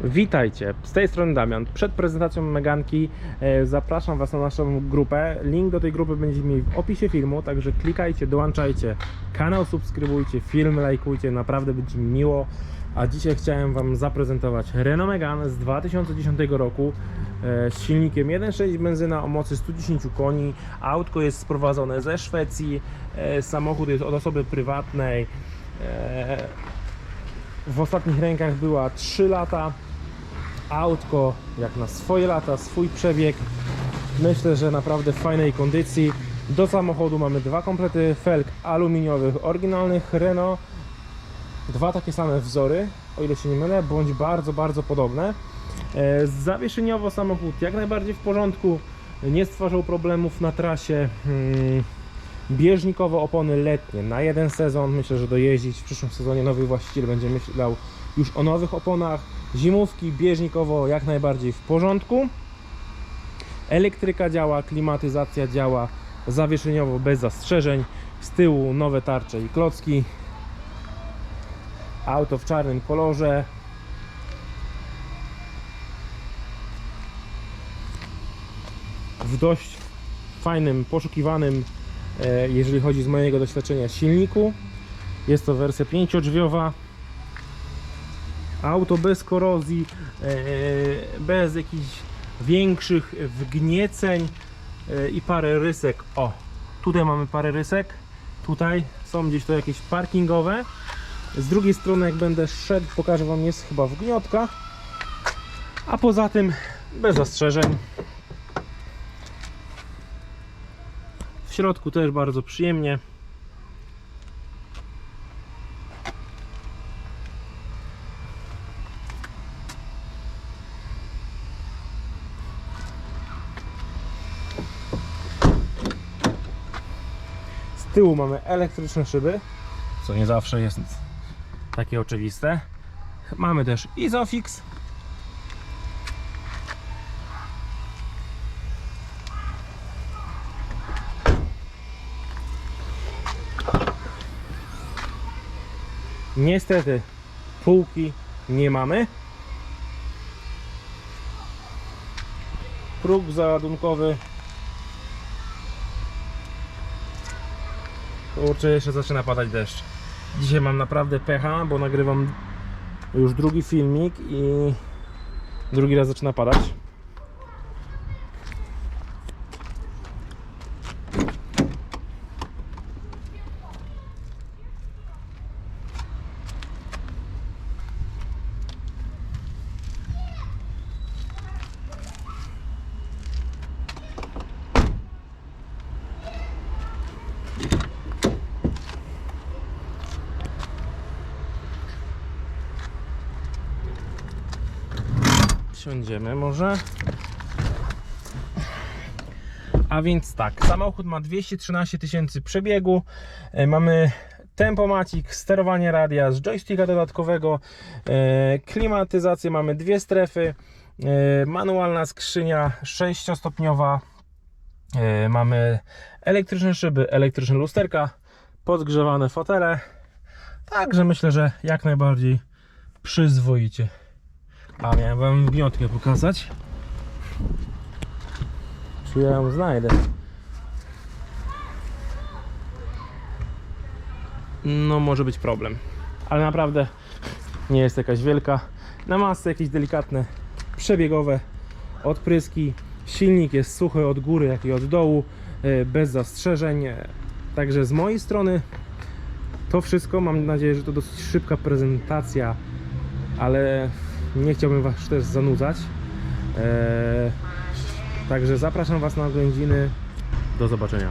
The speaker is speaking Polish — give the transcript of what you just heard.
Witajcie, z tej strony Damian. Przed prezentacją Meganki e, zapraszam Was na naszą grupę. Link do tej grupy będziecie mieli w opisie filmu, także klikajcie, dołączajcie, kanał subskrybujcie, film lajkujcie, naprawdę będzie mi miło. A dzisiaj chciałem Wam zaprezentować Renault Megane z 2010 roku e, z silnikiem 1.6 benzyna o mocy 110 koni. Autko jest sprowadzone ze Szwecji, e, samochód jest od osoby prywatnej. W ostatnich rękach była 3 lata. Autko jak na swoje lata, swój przebieg. Myślę, że naprawdę w fajnej kondycji. Do samochodu mamy dwa komplety felg aluminiowych, oryginalnych Renault. Dwa takie same wzory, o ile się nie mylę, bądź bardzo, bardzo podobne. E, Zawieszeniowo samochód jak najbardziej w porządku, nie stwarzał problemów na trasie. Bieżnikowo opony letnie na jeden sezon. Myślę, że dojeździć w przyszłym sezonie nowy właściciel będzie myślał już o nowych oponach. Zimówki bieżnikowo jak najbardziej w porządku. Elektryka działa, klimatyzacja działa, zawieszeniowo bez zastrzeżeń. Z tyłu nowe tarcze i klocki. Auto w czarnym kolorze. W dość fajnym, poszukiwanym jeżeli chodzi z mojego doświadczenia silniku. Jest to wersja pięciodrzwiowa. Auto bez korozji, e, bez jakichś większych wgnieceń e, i parę rysek. O, tutaj mamy parę rysek. Tutaj są gdzieś to jakieś parkingowe. Z drugiej strony, jak będę szedł, pokażę Wam, jest chyba wgniotka. A poza tym, bez zastrzeżeń. W środku też bardzo przyjemnie. Z tyłu mamy elektryczne szyby, co nie zawsze jest takie oczywiste. Mamy też Isofix. Niestety półki nie mamy. Próg załadunkowy. Kurczę, jeszcze zaczyna padać deszcz. Dzisiaj mam naprawdę pecha, bo nagrywam już drugi filmik i drugi raz zaczyna padać. Siądziemy może. A więc tak, samochód ma 213 tysięcy przebiegu. E, Mamy tempomacik, sterowanie radia z joysticka dodatkowego, e, klimatyzację, mamy dwie strefy, e, manualna skrzynia 6-stopniowa, e, mamy elektryczne szyby, elektryczne lusterka, podgrzewane fotele. Także myślę, że jak najbardziej przyzwoicie. A miałem wam gniotkę pokazać. Czy ja ją znajdę? No może być problem. Ale naprawdę nie jest jakaś wielka. Na masce jakieś delikatne przebiegowe odpryski. Silnik jest suchy od góry, jak i od dołu, e, bez zastrzeżeń. E, Także z mojej strony to wszystko. Mam nadzieję, że to dosyć szybka prezentacja, ale nie chciałbym Was też zanudzać. Eee, także zapraszam Was na oględziny. Do zobaczenia.